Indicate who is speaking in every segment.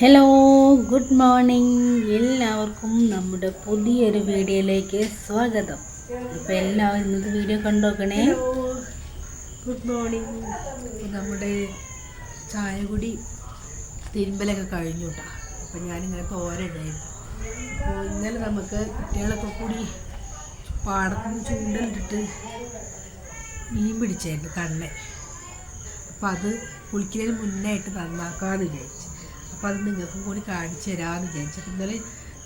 Speaker 1: Hello good morning എല്ലാവർക്കും നമ്മുടെ പുതിയൊരു വീഡിയോയിലേക്ക് സ്വാഗതം. അപ്പോൾ എല്ലാവരും ഇന്നത്തെ വീഡിയോ കണ്ടോക്കണേ.
Speaker 2: ഗുഡ് മോർണിംഗ് നമ്മുടെ ചായ കുടി തിരുമ്പലൊക്കെ കഴിഞ്ഞു കേട്ടോ അപ്പം ഞാനിങ്ങനെ തോരണ്ടായിരുന്നു അപ്പോൾ ഇന്നലെ നമുക്ക് കുട്ടികളൊക്കെ കൂടി പാടത്തുനിന്ന് ചൂണ്ടലിട്ടിട്ട് മീൻ പിടിച്ചായിരുന്നു കണ്ണെ അപ്പോൾ അത് കുളിക്കുന്നതിന് മുന്നേ ആയിട്ട് നന്നാക്കാമെന്ന് വിചാരിച്ചു. അപ്പോൾ അത് നിങ്ങൾക്കും കൂടി കാണിച്ചു തരാമെന്ന് വിചാരിച്ചു ഇന്നലെ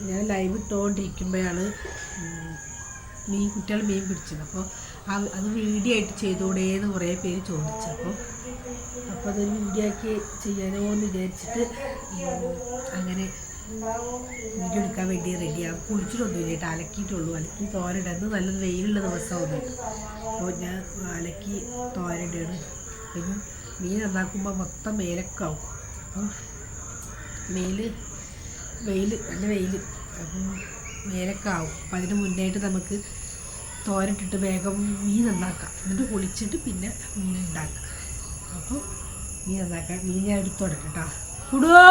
Speaker 2: ഞാൻ ലൈവ് ഇട്ടുകൊണ്ടിരിക്കുമ്പോഴാണ് മീൻ കുട്ടികൾ മീൻ പിടിച്ചത്. അപ്പോൾ അത് വീഡിയോ ആയിട്ട് ചെയ്തുകൂടേന്ന് കുറേ പേര് ചോദിച്ചു. അപ്പോൾ അപ്പോൾ അതൊരു വീഡിയോ ആക്കി ചെയ്യാനോ എന്ന് വിചാരിച്ചിട്ട് അങ്ങനെ വീഡിയോ എടുക്കാൻ വേണ്ടി റെഡിയാകും കുളിച്ചിട്ടൊന്നുമില്ല കേട്ടോ. അലക്കിയിട്ടുള്ളൂ. അലക്കി തോരയിടുന്നത് നല്ലത് വെയിലുള്ള ദിവസമാണ് അപ്പോൾ ഞാൻ അലക്കി തോരയിടുകയാണ് പിന്നെ മീൻ നന്നാക്കുമ്പോൾ മൊത്തം മേലക്കാവും. അപ്പം മേൽ വെയിൽ നല്ല വെയിൽ അപ്പം മേലൊക്കെ ആവും അപ്പം അതിന് മുന്നായിട്ട് നമുക്ക് തോരട്ടിട്ട് വേഗം മീൻ നന്നാക്കാം. എന്നിട്ട് കുളിച്ചിട്ട് പിന്നെ മീൻ ഉണ്ടാക്കാം. അപ്പോൾ മീൻ നന്നാക്കാം മീൻ ഞാൻ എടുത്തോട്ടെ കേട്ടോ കുടുവോ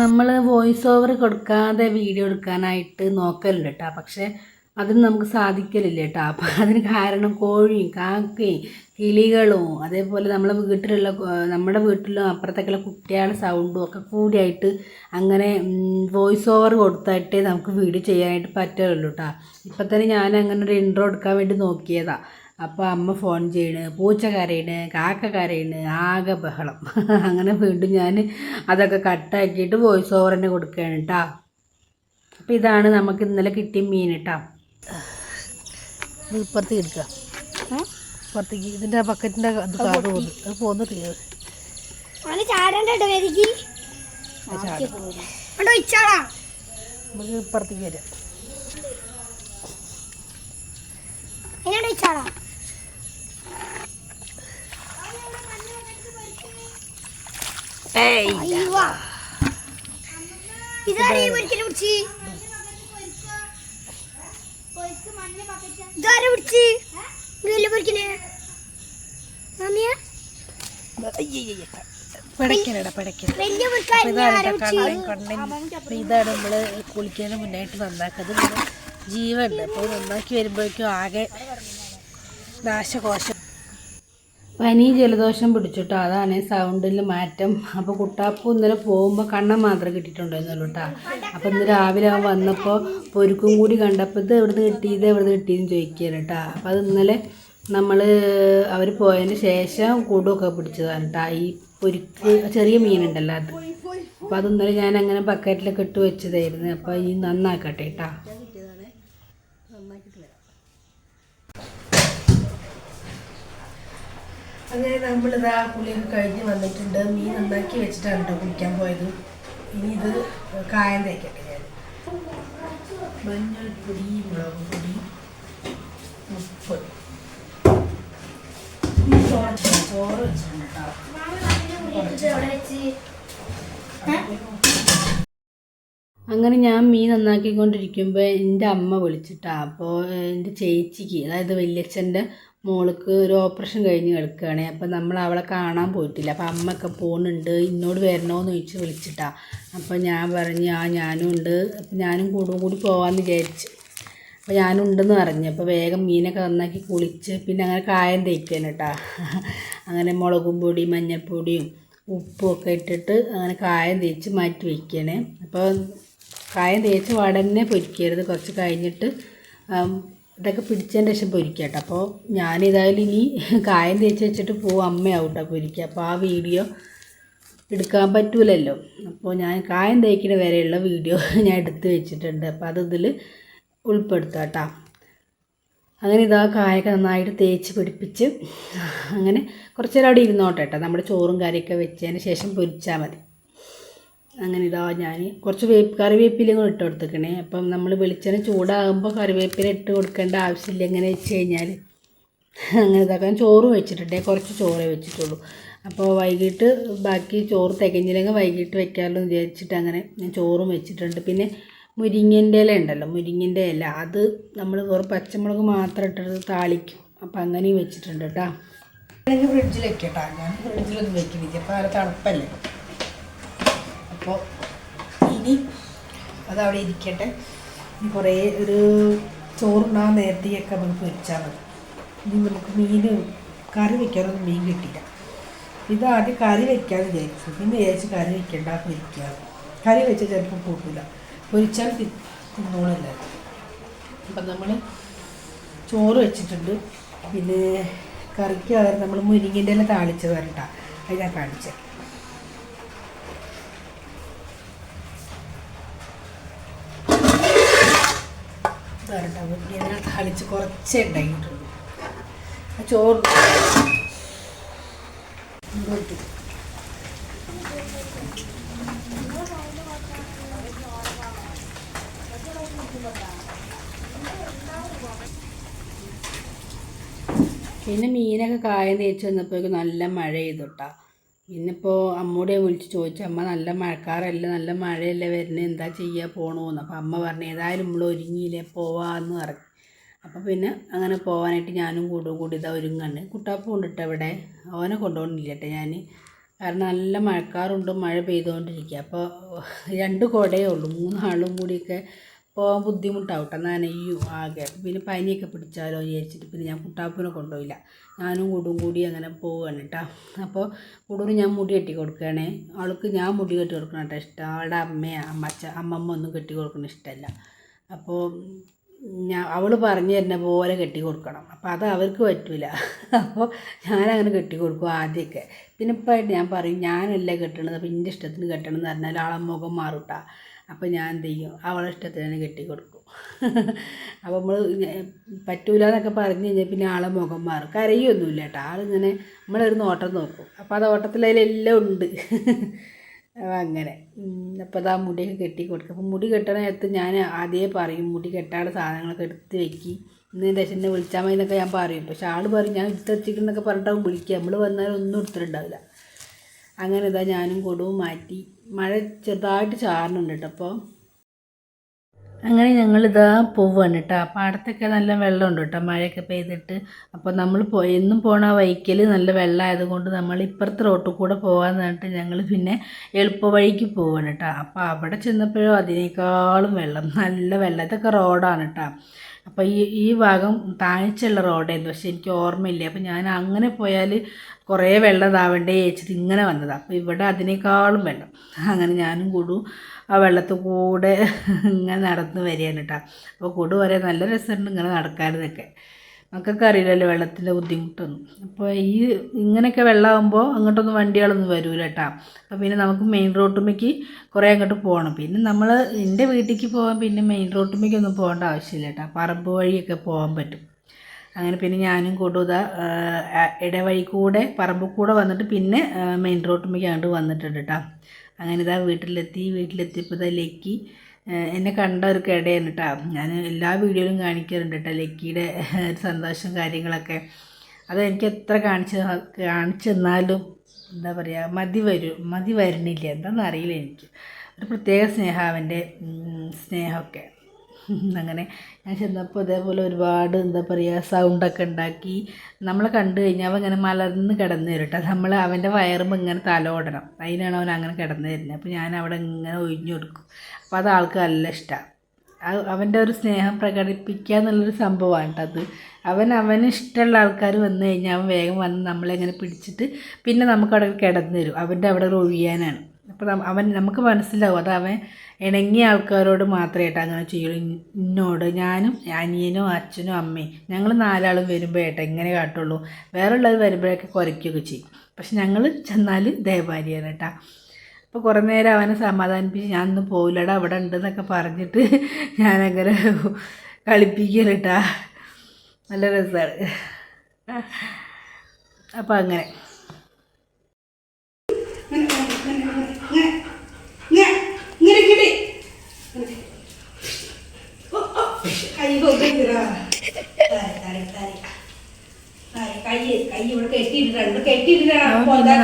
Speaker 1: നമ്മൾ വോയിസ് ഓവർ കൊടുക്കാതെ വീഡിയോ എടുക്കാനായിട്ട് നോക്കലുണ്ട് കേട്ടോ പക്ഷേ അതിന് നമുക്ക് സാധിക്കലില്ല കേട്ടോ അപ്പം അതിന് കാരണം കോഴിയും കാക്കയും കിളികളും അതേപോലെ നമ്മളെ വീട്ടിലുള്ള നമ്മുടെ വീട്ടിലും അപ്പുറത്തേക്കുള്ള കുട്ടികളുടെ സൗണ്ടും ഒക്കെ കൂടിയായിട്ട് അങ്ങനെ വോയിസ് ഓവർ കൊടുത്തായിട്ടേ നമുക്ക് വീഡിയോ ചെയ്യാനായിട്ട് പറ്റുള്ളൂ കേട്ടോ ഇപ്പം തന്നെ ഞാൻ അങ്ങനെ ഒരു ഇൻട്രോ എടുക്കാൻ വേണ്ടി നോക്കിയതാ. അപ്പോൾ അമ്മ ഫോൺ ചെയ്യണ് പൂച്ച കരയണ് കാക്ക കരയണ് ആകെ ബഹളം. അങ്ങനെ വീണ്ടും ഞാൻ അതൊക്കെ കട്ടാക്കിയിട്ട് വോയിസ് ഓവർ തന്നെ കൊടുക്കുകയാണ് കേട്ടോ അപ്പോൾ ഇതാണ് നമുക്ക് ഇന്നലെ കിട്ടിയ മീൻ കേട്ടോ
Speaker 2: ഇത് ഇപ്പുറത്തേക്ക് എടുക്കുക. ഇപ്പുറത്തേക്ക് ഇതിന്റെ ബക്കറ്റിന്റെ അത് കാട് പോകുന്നു. അത്
Speaker 3: ഇച്ചാടാ.
Speaker 2: നമുക്ക് ഇപ്പുറത്തേക്ക് വരാം.
Speaker 3: അയ്യോ. ഇതാരെ ഒരിക്കലും പിടിച്ച്? ഇതാരെ പിടിച്ച്?
Speaker 2: ഇതാണ് കേട്ടോ കണ്ണൻ ഇതാണ് നമ്മൾ മുന്നായിട്ട് നന്നാക്കുന്നത് ജീവണ്ട് ജീവനുണ്ട്. അപ്പോൾ നന്നാക്കി വരുമ്പോഴേക്കും ആകെ നാശകോശം
Speaker 1: പനി ജലദോഷം പിടിച്ചിട്ടോ അതാണ് സൗണ്ടിൽ മാറ്റം. അപ്പോൾ കുട്ടാപ്പൂ ഇന്നലെ പോകുമ്പോൾ കണ്ണം മാത്രമേ കിട്ടിയിട്ടുണ്ടായിരുന്നുള്ളൂ കേട്ടോ അപ്പോൾ ഇന്ന് രാവിലെ അവൻ വന്നപ്പോൾ പൊരുക്കും കൂടി കണ്ടപ്പോൾ ഇത് എവിടുന്ന് കിട്ടി ഇത് എവിടുന്ന് കിട്ടിയെന്ന് ചോദിക്കുകയാണ് കേട്ടോ അപ്പോൾ അത് ഇന്നലെ നമ്മൾ അവർ പോയതിന് ശേഷം കൂടുമൊക്കെ പിടിച്ചതാണ് കേട്ടോ ഈ പൊരുക്ക് ചെറിയ മീനുണ്ടല്ലോ അത്. അപ്പോൾ അത് ഇന്നലെ ഞാൻ അങ്ങനെ ബക്കറ്റിലൊക്കെ ഇട്ട് വെച്ചതായിരുന്നു. അപ്പോൾ ഈ നന്നാക്കട്ടെ കേട്ടോ
Speaker 2: അങ്ങനെ നമ്മൾ നമ്മളിതാ പുളിയൊക്കെ കഴിഞ്ഞ് വന്നിട്ടുണ്ട്. മീൻ നന്നാക്കി വെച്ചിട്ടാണ് കേട്ടോ കുളിക്കാൻ പോയത്. ഇനി ഇത് കായം തേക്കട്ടെ ഞാൻ. മഞ്ഞൾപ്പൊടി മുളക് പൊടി ഉപ്പ് ചോറ് ചോറ്
Speaker 1: അങ്ങനെ ഞാൻ മീൻ നന്നാക്കിക്കൊണ്ടിരിക്കുമ്പോൾ എന്റെ അമ്മ വിളിച്ചിട്ടാണ് അപ്പോൾ എന്റെ ചേച്ചിക്ക് അതായത് വല്യച്ഛന്റെ മോൾക്ക് ഒരു ഓപ്പറേഷൻ കഴിഞ്ഞ് കിടക്കുകയാണ്. അപ്പോൾ നമ്മൾ അവളെ കാണാൻ പോയിട്ടില്ല. അപ്പോൾ അമ്മയൊക്കെ പോകുന്നുണ്ട് ഇന്നോട് വരണോന്ന് ചോദിച്ച് വിളിച്ചിട്ടാണ് അപ്പോൾ ഞാൻ പറഞ്ഞു ആ ഞാനും ഉണ്ട്. അപ്പോൾ ഞാനും കൂടും കൂടി പോകാമെന്ന് വിചാരിച്ചു. അപ്പോൾ ഞാനുണ്ടെന്ന് പറഞ്ഞു. അപ്പോൾ വേഗം മീനൊക്കെ നന്നാക്കി കുളിച്ച് പിന്നെ അങ്ങനെ കായം തേക്കാൻ കേട്ടാ അങ്ങനെ മുളകും പൊടി മഞ്ഞൾപ്പൊടിയും ഉപ്പും ഒക്കെ ഇട്ടിട്ട് അങ്ങനെ കായം തേച്ച് മാറ്റി വയ്ക്കണേ അപ്പോൾ കായം തേച്ച് വടന്നെ പൊരിക്കരുത്. കുറച്ച് കഴിഞ്ഞിട്ട് ഇതൊക്കെ പിടിച്ചതിന്റെ ശേഷം പൊരിക്കുക അപ്പോൾ ഞാനിതായാലും ഇനി കായം തേച്ച് വെച്ചിട്ട് പോവും അമ്മയാവും പൊരിക്കുക. അപ്പോൾ ആ വീഡിയോ എടുക്കാൻ പറ്റൂലല്ലോ. അപ്പോൾ ഞാൻ കായം തേക്കുന്ന വരെയുള്ള വീഡിയോ ഞാൻ എടുത്ത് വെച്ചിട്ടുണ്ട്. അപ്പോൾ അത് ഇതിൽ ഉൾപ്പെടുത്തുക കേട്ടോ. അങ്ങനെ ഇതാ കായൊക്കെ നന്നായിട്ട് തേച്ച് പിടിപ്പിച്ച് അങ്ങനെ കുറച്ച് നേരം അവിടെ ഇരുന്നോട്ടെ കേട്ടോ. നമ്മുടെ ചോറും കറിയൊക്കെ വെച്ചതിന് ശേഷം പൊരിച്ചാൽ മതി. അങ്ങനെ ഇതാ ഞാൻ കുറച്ച് വേപ്പ് കറിവേപ്പിലയും കൂടെ ഇട്ട് കൊടുത്തേക്കണേ. അപ്പം നമ്മൾ വെളിച്ചെണ്ണ ചൂടാകുമ്പോൾ കറിവേപ്പില ഇട്ട് കൊടുക്കേണ്ട ആവശ്യമില്ല. എങ്ങനെ വെച്ച് കഴിഞ്ഞാൽ അങ്ങനെ ഇതാക്കാൻ ചോറ് വെച്ചിട്ടുണ്ട്. കുറച്ച് ചോറേ വെച്ചിട്ടുള്ളൂ. അപ്പോൾ വൈകിട്ട് ബാക്കി ചോറ് തികഞ്ഞില്ലെങ്കിൽ വൈകിട്ട് വെക്കാമല്ലോ എന്ന് വിചാരിച്ചിട്ട് അങ്ങനെ ഞാൻ ചോറും വെച്ചിട്ടുണ്ട്. പിന്നെ മുരിങ്ങന്റെ ഇല ഉണ്ടല്ലോ. മുരിങ്ങന്റെ ഇല. അത് നമ്മൾ വെറും പച്ചമുളക് മാത്രം ഇട്ടിട്ട് താളിക്കും. അപ്പം അങ്ങനെയും വെച്ചിട്ടുണ്ട് കേട്ടോ
Speaker 2: അല്ലെങ്കിൽ ഫ്രിഡ്ജിൽ വെക്കട്ടാ. ഞാൻ ഫ്രിഡ്ജിലൊന്നും വെക്കുന്നില്ല അപ്പോൾ അത് തണുപ്പല്ലേ? അപ്പോൾ ഇനി അതവിടെ ഇരിക്കട്ടെ. കുറേ ഒരു ചോറുണ്ടാകാൻ നേരത്തെയൊക്കെ നമുക്ക് പൊരിച്ചാൽ മതി. ഇനി നമുക്ക് മീൻ കറി വെക്കാനൊന്നും മീൻ കിട്ടില്ല ഇത് ആദ്യം കറി വെക്കാമെന്ന് വിചാരിച്ചു. പിന്നെ വിചാരിച്ച് കറി വെക്കണ്ട പൊരിക്കാതെ കറി വെച്ചാൽ ചിലപ്പോൾ കൂട്ടില്ല പൊരിച്ചാൽ തിന്നോളല്ല. അപ്പം നമ്മൾ ചോറ് വെച്ചിട്ടുണ്ട്. പിന്നെ കറിക്ക് നമ്മൾ മുരിങ്ങിന്റെ ഇല താളിച്ചത് വരട്ടാ അതിനാണ് ഞാൻ മുരിങ്ങന്റെ ഇല താളിച്ച് കുറച്ചേ ഉണ്ടായിട്ടുള്ളൂ. ചോറ് ഇങ്ങോട്ട്
Speaker 1: പിന്നെ മീനൊക്കെ കായം തേച്ച് വന്നപ്പോഴേക്കും നല്ല മഴ പിന്നെ ഇപ്പോൾ അമ്മൂടെ വിളിച്ച് ചോദിച്ചു അമ്മ നല്ല മഴക്കാറല്ല? നല്ല മഴയല്ലേ വരുന്നത് എന്താ ചെയ്യുക പോകണമെന്ന് അപ്പോൾ അമ്മ പറഞ്ഞു ഏതായാലും നമ്മൾ ഒരുങ്ങിയില്ലേ? പോവാന്ന് പറഞ്ഞു. അപ്പോൾ പിന്നെ അങ്ങനെ പോകാനായിട്ട് ഞാനും കൂടും കൂടി ഇതാ ഒരുങ്ങാണ്. കുട്ടാപ്പ് കൊണ്ടിട്ട് അവിടെ. അവനെ കൊണ്ടുപോകണില്ല ഞാൻ കാരണം നല്ല മഴക്കാറുണ്ട് മഴ പെയ്തുകൊണ്ടിരിക്കുക. അപ്പോൾ രണ്ട് കുടയേ ഉള്ളൂ. മൂന്നാളും കൂടിയൊക്കെ പോകാൻ ബുദ്ധിമുട്ടാവും കേട്ടോ അയ്യോ ആകെ. പിന്നെ പനിയൊക്കെ പിടിച്ചാലോ വിചാരിച്ചിട്ട് പിന്നെ ഞാൻ കുട്ടാപ്പിനെ കൊണ്ടുപോയില്ല. ഞാനും കൂടും കൂടി അങ്ങനെ പോവുകയാണ് കേട്ടോ. അപ്പോൾ കൂടുതലും ഞാൻ മുടി കെട്ടി കൊടുക്കുകയാണേ. ആൾക്ക് ഞാൻ മുടി കെട്ടി കൊടുക്കണം കേട്ടോ ഇഷ്ടം. അവളുടെ അമ്മ അമ്മച്ച അമ്മമ്മ ഒന്നും കെട്ടി കൊടുക്കണം ഇഷ്ടമല്ല. അപ്പോൾ ഞാൻ അവൾ പറഞ്ഞു തരുന്ന പോലെ കെട്ടി കൊടുക്കണം. അപ്പോൾ അത് അവർക്ക് പറ്റില്ല അപ്പോൾ ഞാനങ്ങനെ കെട്ടി കൊടുക്കും ആദ്യമൊക്കെ. പിന്നെ ഇപ്പം ഞാൻ പറയും ഞാനല്ലേ കെട്ടണത്. അപ്പോൾ എന്റെ ഇഷ്ടത്തിന് കെട്ടണം എന്ന് പറഞ്ഞാൽ ആളെ മുഖം മാറൂട്ടാ അപ്പോൾ ഞാൻ എന്ത് ചെയ്യും? അവളെ ഇഷ്ടത്തിന് തന്നെ കെട്ടി കൊടുക്കും. അപ്പോൾ നമ്മൾ പറ്റൂല എന്നൊക്കെ പറഞ്ഞു കഴിഞ്ഞാൽ പിന്നെ ആളെ മുഖം മാറും. കരയൊന്നുമില്ല കേട്ടോ ആളിങ്ങനെ നമ്മളൊരു നോട്ടം നോക്കും. അപ്പോൾ അത് ഓട്ടത്തിൽ അതിലെല്ലാം ഉണ്ട്. അങ്ങനെ. അപ്പോൾ അതാ മുടിയൊക്കെ കെട്ടി കൊടുക്കും. അപ്പോൾ മുടി കെട്ടണ ഞാൻ ആദ്യമേ പറയും മുടി കെട്ടാനുള്ള സാധനങ്ങളൊക്കെ എടുത്ത് വെക്കി. ഇന്ന് രശനെ വിളിച്ചാൽ മതി എന്നൊക്കെ ഞാൻ പറയും. പക്ഷെ ആൾ പറയും ഞാൻ എടുത്തെത്തിക്കുന്നൊക്കെ പറഞ്ഞിട്ടാവും വിളിക്കുക നമ്മൾ വന്നാൽ ഒന്നും എടുത്തിട്ടുണ്ടാവില്ല. അങ്ങനെ ഇതാ ഞാനും കൊടുവും മാറ്റി. മഴ ചെറുതായിട്ട് ചാറുന്നുണ്ട് കേട്ടോ അപ്പോൾ അങ്ങനെ ഞങ്ങളിതാ പോവാണ് കേട്ടോ പാടത്തൊക്കെ നല്ല വെള്ളമുണ്ട് കേട്ടോ മഴയൊക്കെ പെയ്തിട്ട്. അപ്പോൾ നമ്മൾ എന്നും പോണ വൈക്കൽ നല്ല വെള്ളമായത് കൊണ്ട് നമ്മൾ ഇപ്പുറത്തെ റോട്ടിൽ കൂടെ പോകാമെന്ന് പറഞ്ഞിട്ട് ഞങ്ങൾ പിന്നെ എളുപ്പ വഴിക്ക് പോവാണ് കേട്ടോ അപ്പോൾ അവിടെ ചെന്നപ്പോഴോ അതിനേക്കാളും വെള്ളം. നല്ല വെള്ളം ഇതൊക്കെ റോഡാണ് കേട്ടോ അപ്പോൾ ഈ ഈ ഭാഗം താഴ്ചയുള്ള റോഡായിരുന്നു. പക്ഷെ എനിക്ക് ഓർമ്മയില്ല. അപ്പോൾ ഞാൻ അങ്ങനെ പോയാൽ കുറേ വെള്ളം ഇതാവണ്ടേ ചേച്ചിട്ട് ഇങ്ങനെ വന്നതാണ് അപ്പോൾ ഇവിടെ അതിനേക്കാളും വെള്ളം. അങ്ങനെ ഞാനും കൂടും ആ വെള്ളത്തിൽ കൂടെ ഇങ്ങനെ നടന്ന് വരികയാണ് കേട്ടോ അപ്പോൾ കൂടു വരെ നല്ല രസമുണ്ട് ഇങ്ങനെ നടക്കാനതൊക്കെ നമുക്കൊക്കെ അറിയില്ലല്ലോ വെള്ളത്തിന്റെ ബുദ്ധിമുട്ടൊന്നും. അപ്പോൾ ഈ ഇങ്ങനെയൊക്കെ വെള്ളമാകുമ്പോൾ അങ്ങോട്ടൊന്നും വണ്ടികളൊന്നും വരില്ല കേട്ടോ അപ്പോൾ പിന്നെ നമുക്ക് മെയിൻ റോട്ടുമേക്ക് കുറേ അങ്ങോട്ട് പോകണം പിന്നെ നമ്മൾ എന്റെ വീട്ടിലേക്ക് പോകാൻ പിന്നെ മെയിൻ റോട്ടുമ്മയ്ക്കൊന്നും പോകേണ്ട ആവശ്യമില്ല കേട്ടോ പറമ്പ് വഴിയൊക്കെ പോകാൻ പറ്റും. അങ്ങനെ പിന്നെ ഞാനും കൊടുത ഇടവഴി കൂടെ പറമ്പ് കൂടെ വന്നിട്ട് പിന്നെ മെയിൻ റോട്ടുമേക്ക് അങ്ങോട്ട് വന്നിട്ടുണ്ട് കേട്ടോ അങ്ങനെ ഇതാ വീട്ടിലെത്തി വീട്ടിലെത്തിയപ്പോൾ ഇതാ ലക്കി എന്നെ കണ്ട ഒരു കിടയാണ് കേട്ടോ ഞാൻ എല്ലാ വീഡിയോയിലും കാണിക്കാറുണ്ട് കേട്ടോ ലക്കിയുടെ ഒരു സന്തോഷം കാര്യങ്ങളൊക്കെ. അത് എനിക്ക് എത്ര കാണിച്ച് കാണിച്ചു തന്നാലും എന്താ പറയുക മതി വരും മതി വരണില്ല. എന്താണെന്ന് അറിയില്ല എനിക്ക്. ഒരു പ്രത്യേക സ്നേഹം അവന്റെ സ്നേഹമൊക്കെ. അങ്ങനെ ഞാൻ ചെന്നപ്പോൾ ഇതേപോലെ ഒരുപാട് എന്താ പറയുക സൗണ്ടൊക്കെ ഉണ്ടാക്കി. നമ്മൾ കണ്ടു കഴിഞ്ഞാൽ അവൻ ഇങ്ങനെ മലർന്ന് കിടന്നു വരും കേട്ടോ നമ്മൾ അവന്റെ വയറുമ്പോൾ ഇങ്ങനെ തലോടണം അതിനാണ് അവൻ അങ്ങനെ കിടന്നു വരുന്നത്. അപ്പോൾ ഞാൻ അവിടെ ഇങ്ങനെ ഒഴിഞ്ഞു കൊടുക്കും. അപ്പോൾ അത് ആൾക്ക് നല്ല ഇഷ്ടമാണ് അവന്റെ ഒരു സ്നേഹം പ്രകടിപ്പിക്കുക എന്നുള്ളൊരു സംഭവമാണ് കേട്ടോ അത്. അവൻ അവന് ഇഷ്ടമുള്ള ആൾക്കാർ വന്നു കഴിഞ്ഞാൽ അവൻ വേഗം വന്ന് നമ്മളെങ്ങനെ പിടിച്ചിട്ട് പിന്നെ നമുക്ക് അവിടെ കിടന്നു തരും അവന്റെ അവിടെ ഒഴിയാനാണ്. അപ്പോൾ അവൻ നമുക്ക് മനസ്സിലാവും. അത് അവൻ ഇണങ്ങിയ ആൾക്കാരോട് മാത്രമേ ഏട്ടാ അങ്ങനെ ചെയ്യുള്ളൂ. ഇന്നോട് ഞാനും അനിയനും അച്ഛനും അമ്മയും ഞങ്ങൾ നാലാളും വരുമ്പോൾ ഏട്ടാ ഇങ്ങനെ കാട്ടുള്ളൂ. വേറെ ഉള്ളവർ വരുമ്പോഴൊക്കെ കുറയ്ക്കുകയൊക്കെ ചെയ്യും. പക്ഷെ ഞങ്ങൾ ചെന്നാൽ ദേവാരിയാണ് കേട്ടാ അപ്പോൾ കുറേ നേരം അവനെ സമാധാനിപ്പിച്ച് ഞാൻ പോവില്ലടാ അവിടെ ഉണ്ടെന്നൊക്കെ പറഞ്ഞിട്ട് ഞാനങ്ങനെ കളിപ്പിക്കലിട്ടാ നല്ല രസമാണ് അപ്പോൾ അങ്ങനെ.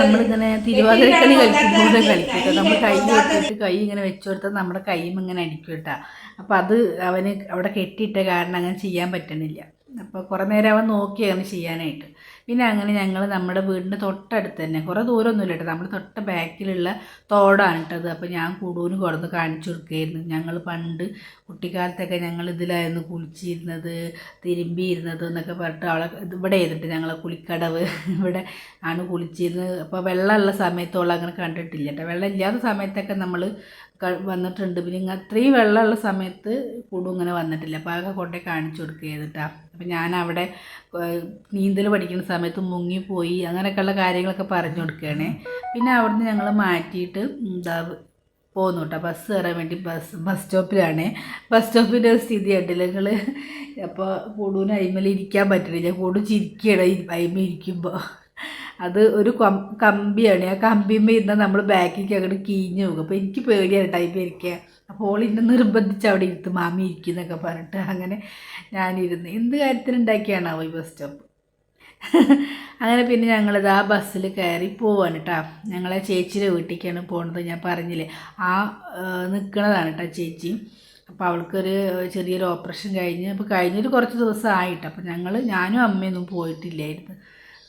Speaker 1: നമ്മളിങ്ങനെ തിരുവാതിരക്കളി കളിക്കുമ്പോൾ കളിക്കട്ടെ നമ്മൾ കൈ വെച്ചിട്ട് കൈ ഇങ്ങനെ വെച്ചു കൊടുത്താൽ നമ്മുടെ കൈയും ഇങ്ങനെ അടിക്കും കേട്ടോ. അപ്പം അത് അവന് അവിടെ കെട്ടിയിട്ട കാരണം അങ്ങനെ ചെയ്യാൻ പറ്റണില്ല. അപ്പോൾ കുറേ നേരം അവൻ നോക്കി അങ്ങനെ ചെയ്യാനായിട്ട്. പിന്നെ അങ്ങനെ ഞങ്ങൾ നമ്മുടെ വീടിന്റെ തൊട്ടടുത്ത് തന്നെ കുറേ ദൂരമൊന്നുമില്ല കേട്ടോ. നമ്മുടെ തൊട്ട ബാക്കിലുള്ള തോടാണ് കേട്ടത് അപ്പോൾ ഞാൻ കൂടുതലും കുറന്ന് കാണിച്ചു കൊടുക്കുകയായിരുന്നു ഞങ്ങൾ പണ്ട് കുട്ടിക്കാലത്തൊക്കെ ഞങ്ങൾ ഇതിലായിരുന്നു കുളിച്ചിരുന്നത് തിരുമ്പിയിരുന്നത് എന്നൊക്കെ പറഞ്ഞിട്ട് അവളെ ഇവിടെ ചെയ്തിട്ട് ഞങ്ങളെ കുളിക്കടവ് ഇവിടെ ആണ് കുളിച്ചിരുന്നത്. അപ്പോൾ വെള്ളമുള്ള സമയത്തോളം അങ്ങനെ കണ്ടിട്ടില്ല കേട്ടോ. വെള്ളം ഇല്ലാത്ത സമയത്തൊക്കെ നമ്മൾ വന്നിട്ടുണ്ട്. പിന്നെ ഇങ്ങനെ അത്രയും വെള്ളമുള്ള സമയത്ത് കൂടും ഇങ്ങനെ വന്നിട്ടില്ല. അപ്പോൾ അതൊക്കെ കൊണ്ടേ കാണിച്ചു കൊടുക്കുക ചെയ്തിട്ടാ അപ്പം ഞാൻ അവിടെ നീന്തൽ പഠിക്കുന്ന സമയത്ത് മുങ്ങിപ്പോയി അങ്ങനെയൊക്കെയുള്ള കാര്യങ്ങളൊക്കെ പറഞ്ഞു കൊടുക്കുകയാണ്. പിന്നെ അവിടുന്ന് ഞങ്ങൾ മാറ്റിയിട്ട് എന്താ പോകുന്നു കേട്ടോ ബസ് കയറാൻ വേണ്ടി ബസ് ബസ് സ്റ്റോപ്പിലാണ്. ബസ് സ്റ്റോപ്പിന്റെ സ്ഥിതി നിങ്ങൾ അപ്പോൾ കൂടുതലും അയിമേൽ ഇരിക്കാൻ പറ്റണില്ല. കൂടു ചിരിക്കുകയാണ് അയിമ ഇരിക്കുമ്പോൾ അത് ഒരു കമ്പിയാണ്. ആ കമ്പിമ്മ ഇരുന്ന് നമ്മൾ ബാക്കിലേക്ക് അങ്ങോട്ട് കീഞ്ഞു പോകും അപ്പോൾ എനിക്ക് പേടിയാണ് ടൈപ്പ് ഇരിക്കുക അപ്പോൾ എന്നെ നിർബന്ധിച്ച് അവിടെ ഇരുത്ത് മാമി ഇരിക്കുന്നൊക്കെ പറഞ്ഞിട്ട് അങ്ങനെ ഞാനിരുന്ന്. എന്ത് കാര്യത്തിനുണ്ടാക്കിയാണാവോ ഈ ബസ് സ്റ്റോപ്പ് അങ്ങനെ പിന്നെ ഞങ്ങളിത് ആ ബസ്സിൽ കയറി പോവാണ് കേട്ടോ ഞങ്ങളെ ചേച്ചിയുടെ വീട്ടിലേക്കാണ് പോകുന്നത് ഞാൻ പറഞ്ഞില്ലേ ആ നിൽക്കണതാണ് കേട്ടോ ചേച്ചി. അപ്പോൾ അവൾക്കൊരു ചെറിയൊരു ഓപ്പറേഷൻ കഴിഞ്ഞ് അപ്പോൾ കഴിഞ്ഞൊരു കുറച്ച് ദിവസം ആയിട്ട്. അപ്പോൾ ഞങ്ങൾ ഞാനും അമ്മയൊന്നും പോയിട്ടില്ലായിരുന്നു.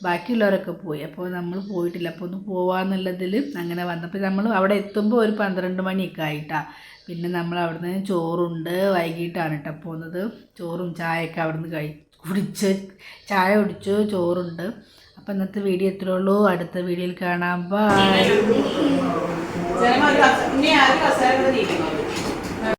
Speaker 1: ബാക്കിയുള്ളവരൊക്കെ പോയി. അപ്പോൾ നമ്മൾ പോയിട്ടില്ല. അപ്പോൾ ഒന്ന് പോവാന്നുള്ളതിൽ അങ്ങനെ വന്നപ്പോൾ നമ്മൾ അവിടെ എത്തുമ്പോൾ ഒരു പന്ത്രണ്ട് മണിയൊക്കെ ആയിട്ടാണ് പിന്നെ നമ്മൾ അവിടുന്ന് ചോറുണ്ട് വൈകിട്ടാണ് കേട്ടോ പോകുന്നത് ചോറും ചായയൊക്കെ അവിടുന്ന് കഴി കുടിച്ച് ചായ കുടിച്ചു ചോറുണ്ട്. അപ്പോൾ ഇന്നത്തെ വീഡിയോ എത്ര ഉള്ളൂ. അടുത്ത വീഡിയോയിൽ കാണാം. ബൈ